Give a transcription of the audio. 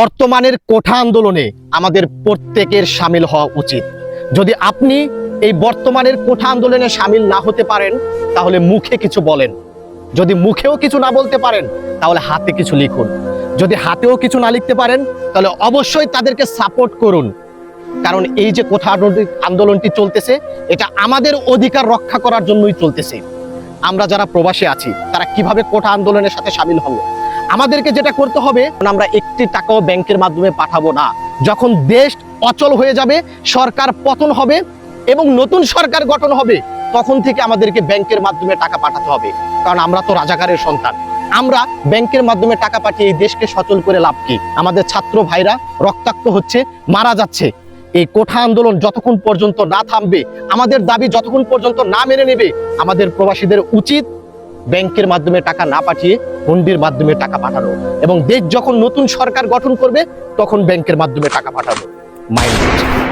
বর্তমানের কোঠা আন্দোলনে আমাদের প্রত্যেকের সামিল হওয়া উচিত। যদি আপনি এই বর্তমানের কোঠা আন্দোলনে সামিল না হতে পারেন, তাহলে মুখে কিছু বলেন। যদি মুখেও কিছু না বলতে পারেন, তাহলে হাতে কিছু লিখুন। যদি হাতেও কিছু না লিখতে পারেন, তাহলে অবশ্যই তাদেরকে সাপোর্ট করুন। কারণ এই যে কোঠা আন্দোলনটি চলতেছে, এটা আমাদের অধিকার রক্ষা করার জন্যই চলতেছে। আমরা যারা প্রবাসী আছি, তারা কীভাবে কোটা আন্দোলনের সাথে সামিল হব? আমাদেরকে যেটা করতে হবে, আমরা একটি টাকাও ব্যাংকের মাধ্যমে পাঠাবো না। যখন দেশ অচল হয়ে যাবে, সরকার পতন হবে এবং নতুন সরকার গঠন হবে, তখন থেকে আমাদেরকে ব্যাংকের মাধ্যমে টাকা পাঠাতে হবে। কারণ আমরা তো রাজাকারের সন্তান। আমরা ব্যাংকের মাধ্যমে টাকা পাঠিয়ে এই দেশকে সচল করে লাভ কি? আমাদের ছাত্র ভাইরা রক্তাক্ত হচ্ছে, মারা যাচ্ছে। এই কোঠা আন্দোলন যতক্ষণ পর্যন্ত না থামবে, আমাদের দাবি যতক্ষণ পর্যন্ত না মেনে নেবে, আমাদের প্রবাসীদের উচিত ব্যাংকের মাধ্যমে টাকা না পাঠিয়ে হুন্ডির মাধ্যমে টাকা পাঠানো। এবং দেশ যখন নতুন সরকার গঠন করবে, তখন ব্যাংকের মাধ্যমে টাকা পাঠানো। মাইন্ড